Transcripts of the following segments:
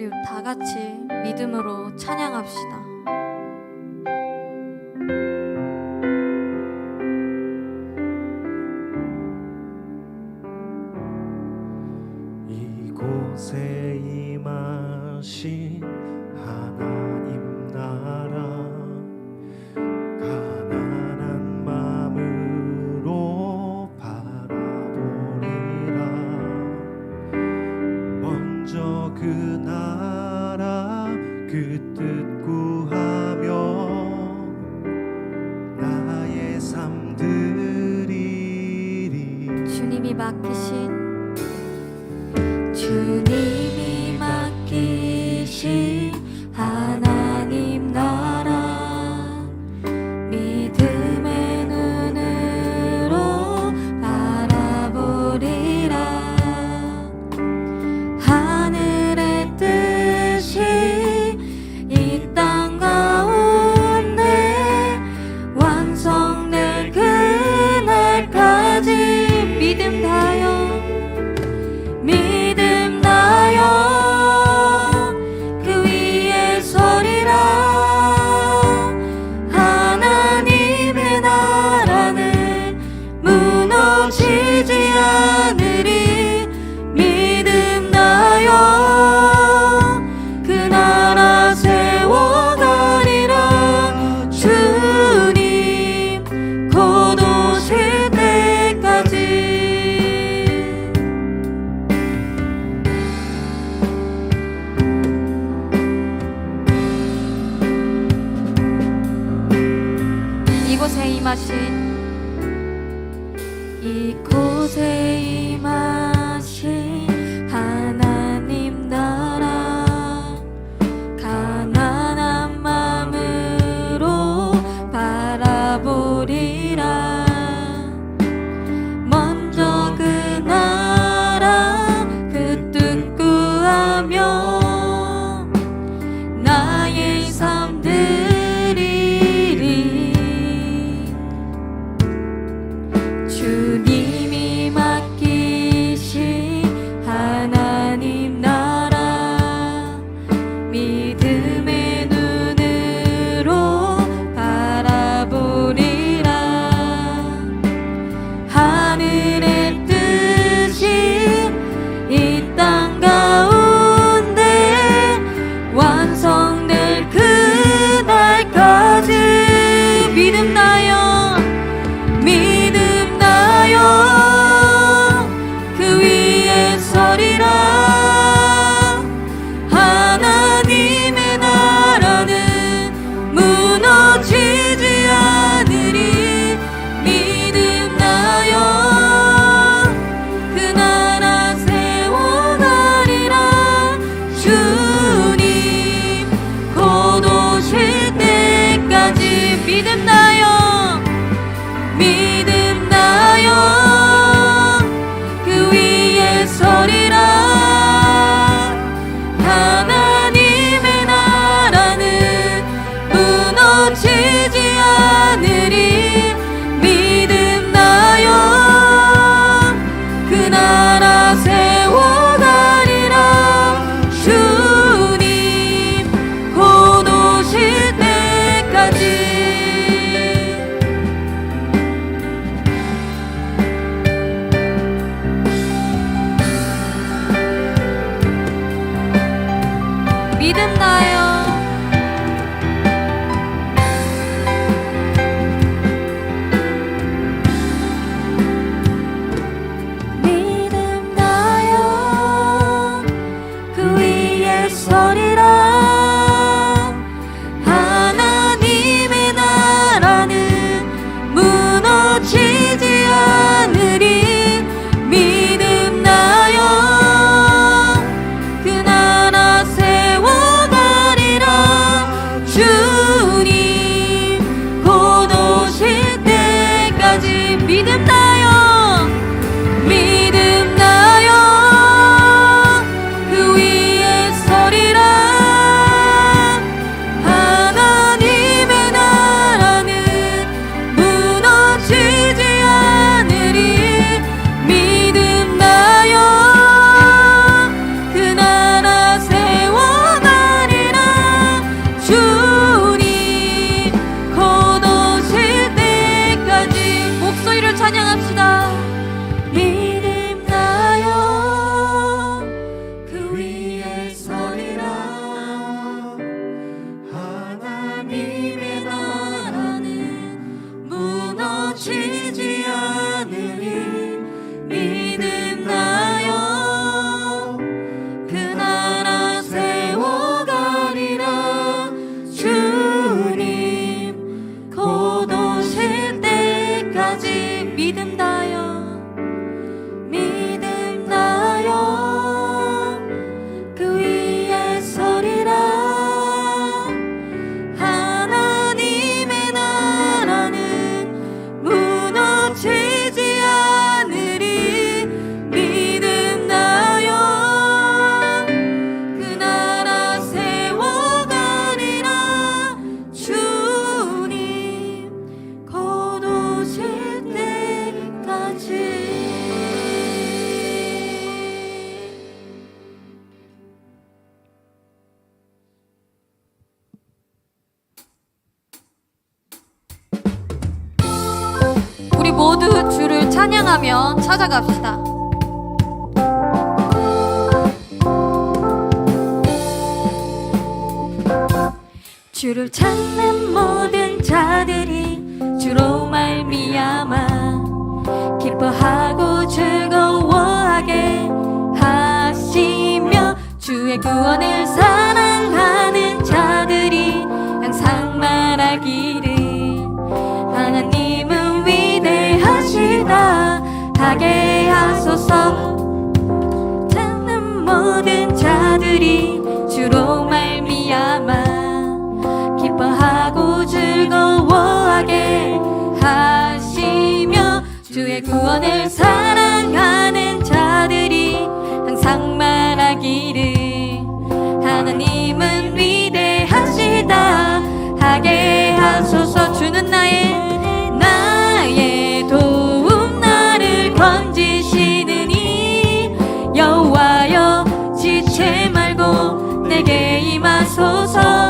우리 다 같이 믿음으로 찬양합시다. 맡기신 모두 주를 찬양하며 찾아갑시다. 주를 찾는 모든 자들이 주로 말미암아 기뻐하고 즐거워하게 하시며 주의 구원을 사랑하는 나게 하소서. 찾는 모든 자들이 주로 말미암아 기뻐하고 즐거워하게 하시며 주의 구원을 사랑하는 자들이 항상 말하기를 하나님은 위대하시다. 하게 하소서. 주는 나의 내게 임하소서.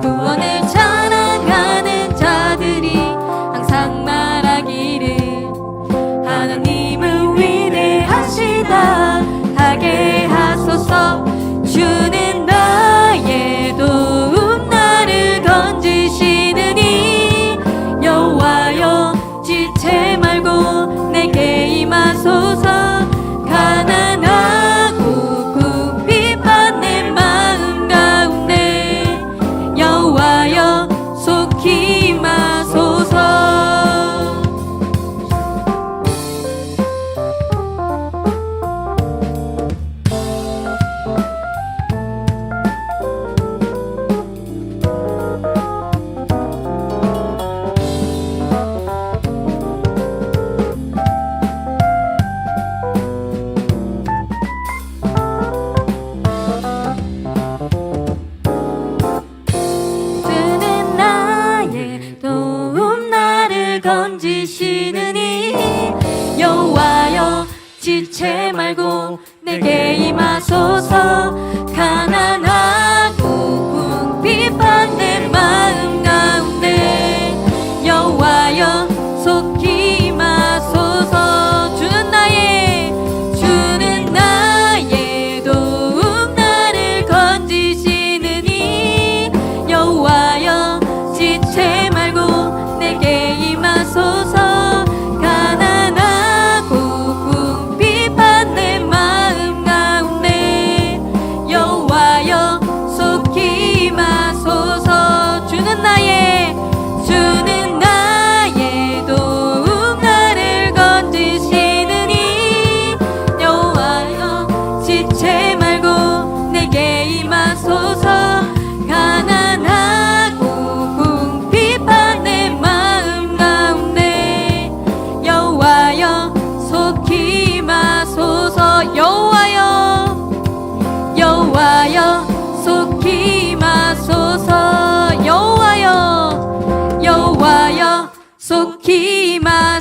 구원의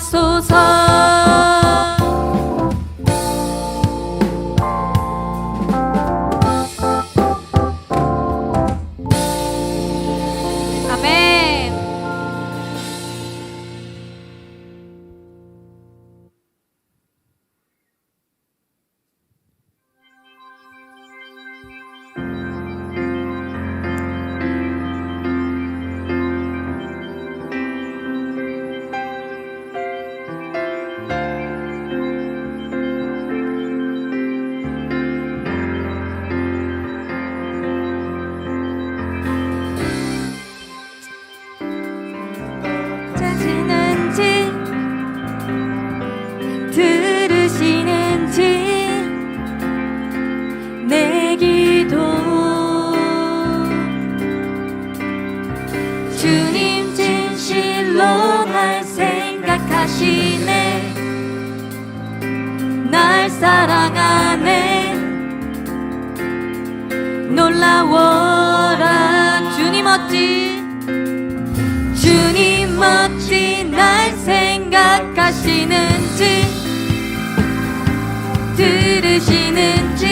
주옵소서. 올라워라. 주님 어찌? 주님 어찌 날 생각하시는지 들으시는지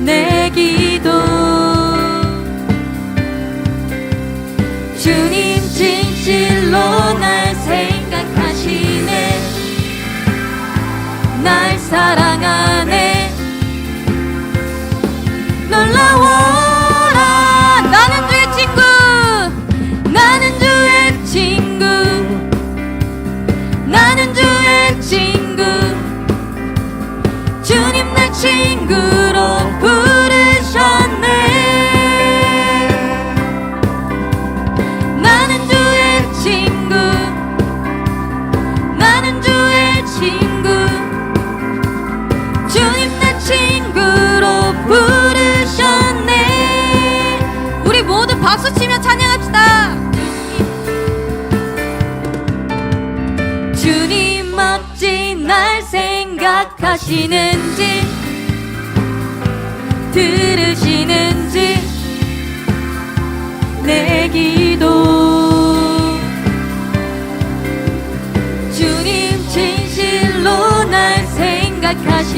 내 기도. 주님 진실로 날 생각하시네. 날 사랑하네. 놀라워라 아, 나는 주의 친구. 나는 주의 친구. 나는 주의 친구. 주님 내 친구.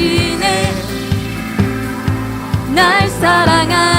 대신에 날 사랑하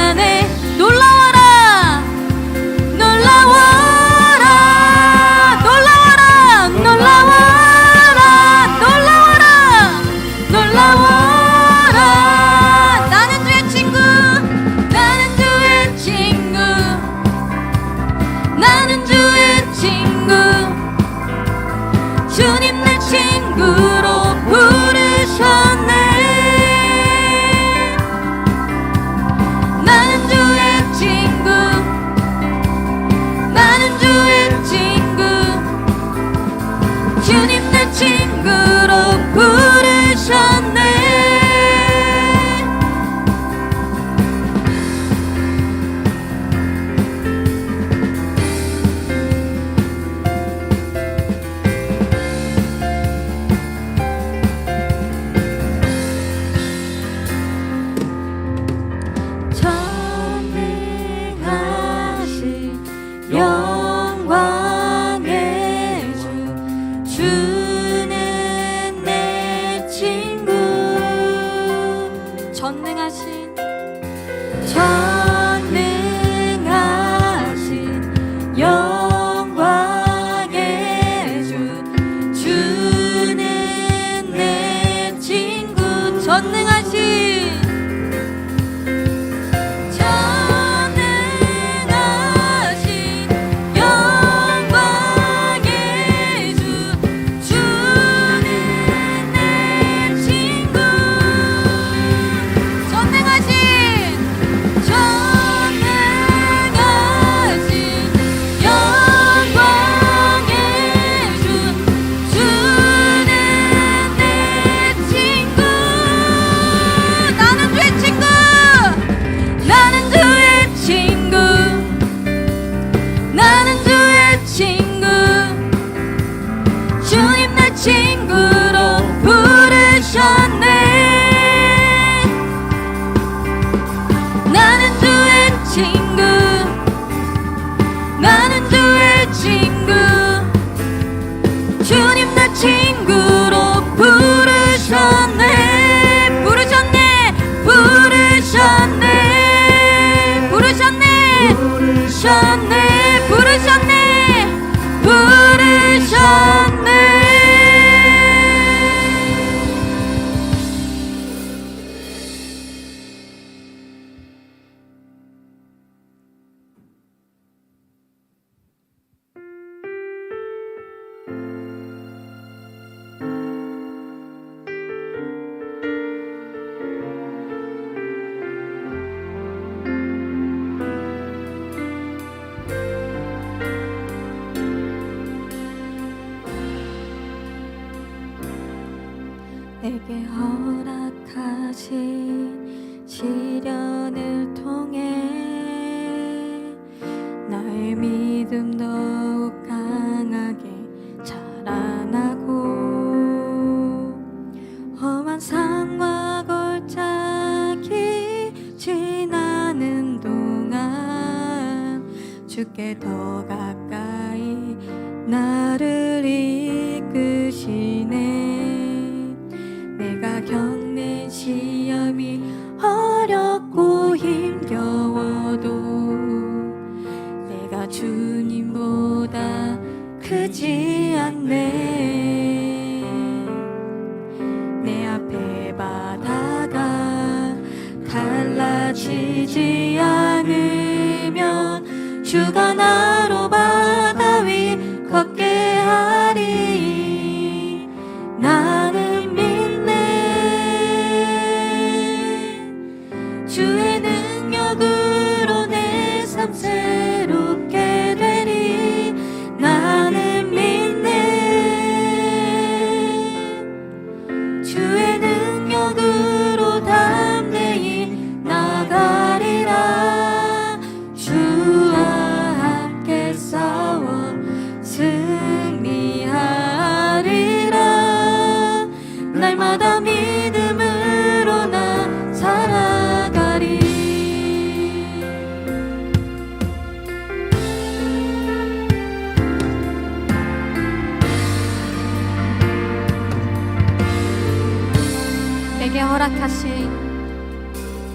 허락하신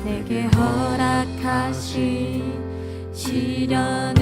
내게 허락하신 시련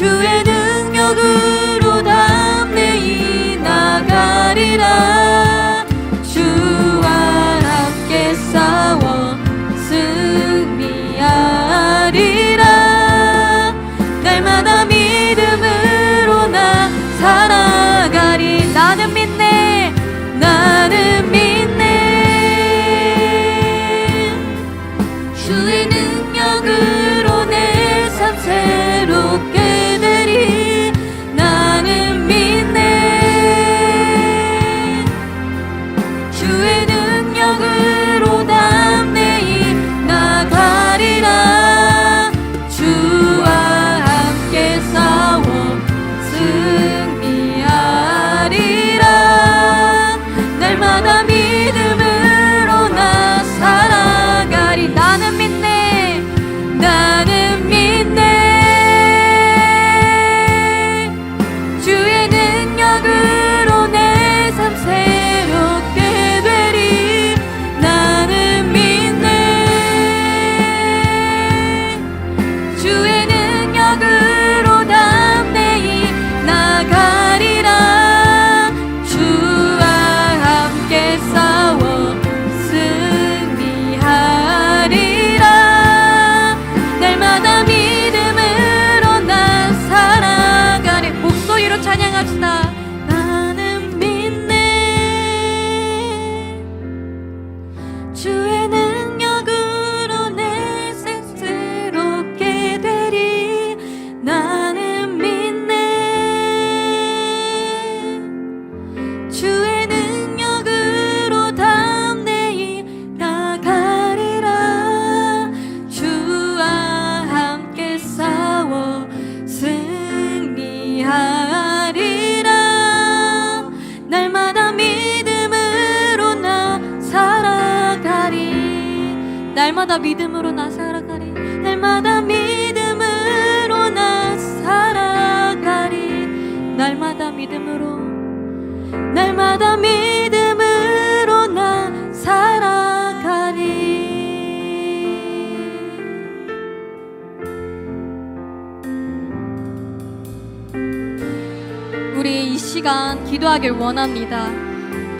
주의 능력을 날마다 믿음으로 나 살아가리. 날마다 믿음으로 나 살아가리. 날마다 믿음으로 날마다 믿음으로 나 살아가리. 우리 이 시간 기도하길 원합니다.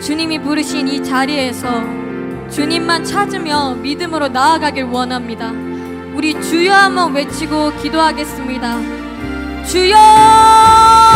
주님이 부르신 이 자리에서 주님만 찾으며 믿음으로 나아가길 원합니다. 우리 주여 한번 외치고 기도하겠습니다. 주여!